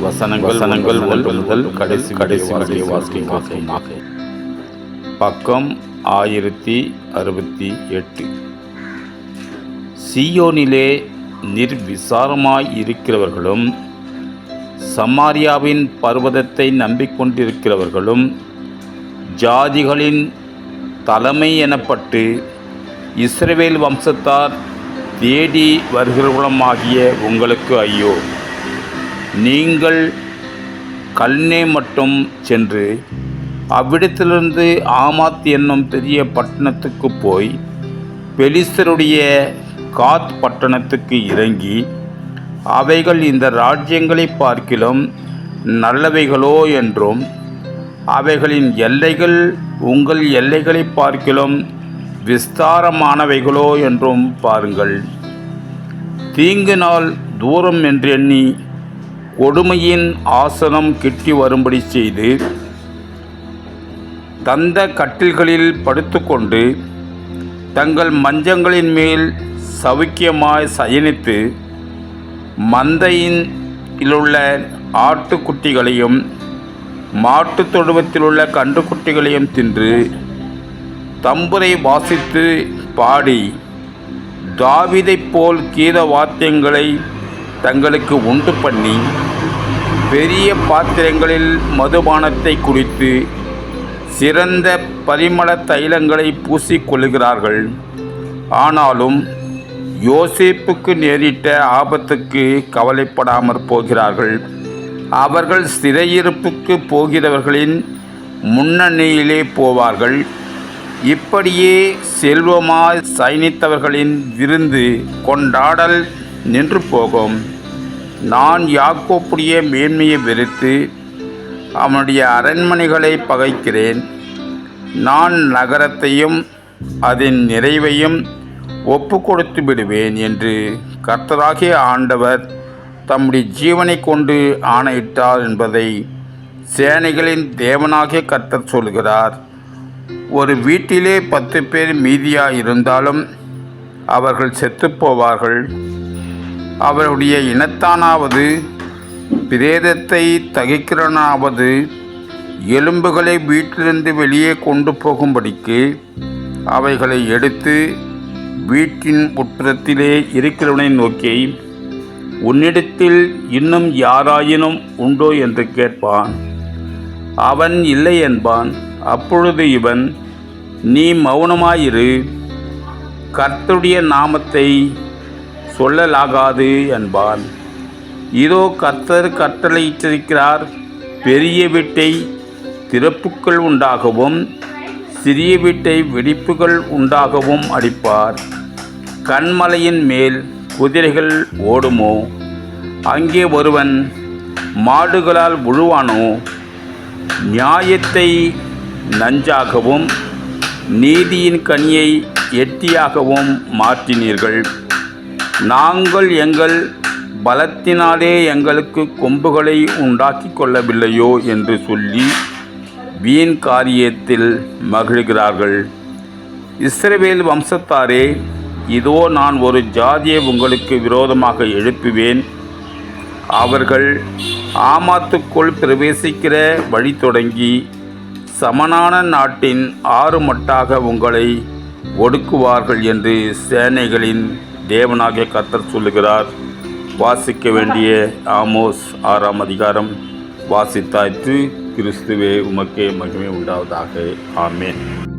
வசனங்கள் வசனங்கள் ஒன்று முதல் கடைசி கடைசி வரை வாசிக்கமாக பக்கம் ஆயிரத்தி அறுபத்தி எட்டு. சியோனிலே நிர்விசாரமாய் இருக்கிறவர்களும் சமாரியாவின் பர்வதத்தை நம்பிக்கொண்டிருக்கிறவர்களும் ஜாதிகளின் தலைமை எனப்பட்டு இஸ்ரவேல் வம்சத்தார் தேடி வருகிறவளமாகிய உங்களுக்கு ஐயோ. நீங்கள் கல்னே மட்டும் சென்று அவ்விடத்திலிருந்து ஆமாத் என்னும் பெரிய பட்டணத்துக்கு போய் பெலிஸ்தருடைய காத் பட்டணத்துக்கு இறங்கி அவைகள் இந்த ராஜ்யங்களை பார்க்கிலும் நல்லவைகளோ என்றும் அவைகளின் எல்லைகள் உங்கள் எல்லைகளை பார்க்கிலும் விஸ்தாரமானவைகளோ என்றும் பாருங்கள். தீங்கு நாள் தூரம் என்றெண்ணி கொடுமையின் ஆசனம் கிட்டி வரும்படி செய்து தந்த கட்டில்களில் படுத்துக்கொண்டு தங்கள் மஞ்சங்களின் மேல் சவுக்கியமாய் சயனித்து மந்தையின் உள்ள ஆட்டுக்குட்டிகளையும் மாட்டுத் தொழுவத்திலுள்ள கன்றுக்குட்டிகளையும் தின்று தம்புரை வாசித்து பாடி. தாவிதைப் போல் கீத வாத்தியங்களை தங்களுக்கு உண்டு பண்ணி பெரிய பாத்திரங்களில் மதுபானத்தை குடித்து சிறந்த பரிமள தைலங்களை பூசிக்கொள்கிறார்கள் ஆனாலும் யோசிப்புக்கு நேரிட்ட ஆபத்துக்கு கவலைப்படாமற் போகிறார்கள். அவர்கள் சிறையிருப்புக்கு போகிறவர்களின் முன்னணியிலே போவார்கள். இப்படியே செல்வமாய் சைனித்தவர்களின் விருந்து கொண்டாடல் நின்று போகும். நான் யாக்கோப்புடைய மேன்மையை வெறுத்து அவனுடைய அரண்மனைகளை பகைக்கிறேன். நான் நகரத்தையும் அதன் நிறைவையும் ஒப்பு கொடுத்து விடுவேன் என்று கர்த்தராகிய ஆண்டவர் தம்முடைய ஜீவனை கொண்டு ஆணையிட்டார் என்பதை சேனைகளின் தேவனாகிய கர்த்தர் சொல்கிறார். ஒரு வீட்டிலே பத்து பேர் மீதியாக இருந்தாலும் அவர்கள் செத்துப்போவார்கள். அவருடைய இனத்தானாவது பிரேதத்தை தகிக்கிறனாவது எலும்புகளை வீட்டிலிருந்து வெளியே கொண்டு போகும்படிக்கு அவைகளை எடுத்து வீட்டின் உட்புறத்திலே இருக்கிறவனை நோக்கி உன்னிடத்தில் இன்னும் யாராயினும் உண்டோ? என்று கேட்பான். அவன் இல்லை என்பான். அப்பொழுது இவன் நீ மௌனமாயிரு. கர்த்துடைய நாமத்தை சொல்லலாகாது என்பான். இதோ கர்த்தர் கட்டளையிட்டிருக்கிறார் பெரிய வீட்டை திறப்புக்கள் உண்டாகவும் சிறிய வீட்டை வெடிப்புகள் உண்டாகவும் அடிப்பார். கண்மலையின் மேல் குதிரைகள் ஓடுமோ? அங்கே ஒருவன் மாடுகளால் உழுவானோ? நியாயத்தை நஞ்சாகவும் நீதியின் கனியை எட்டியாகவும் மாற்றினீர்கள். நாங்கள் எங்கள் பலத்தினாலே எங்களுக்கு கொம்புகளை உண்டாக்கி கொள்ளவில்லையோ என்று சொல்லி வீண் காரியத்தில் மகிழ்கிறார்கள். இஸ்ரவேல் வம்சத்தாரே இதோ நான் ஒரு ஜாதியை உங்களுக்கு விரோதமாக எழுப்புவேன். அவர்கள் ஆமாத்துக்குள் பிரவேசிக்கிற வழி தொடங்கி சமனான நாட்டின் ஆறு மட்டாக உங்களை ஒடுக்குவார்கள் என்று சேனைகளின் தேவனாகிய கத்தர் சொல்லுகிறார். வாசிக்க வேண்டிய ஆமோஸ் ஆறாம் அதிகாரம். வாசித்தாய்த்து கிறிஸ்துவே உமக்கே மகிமை உண்டாவதாக. ஆமேன்.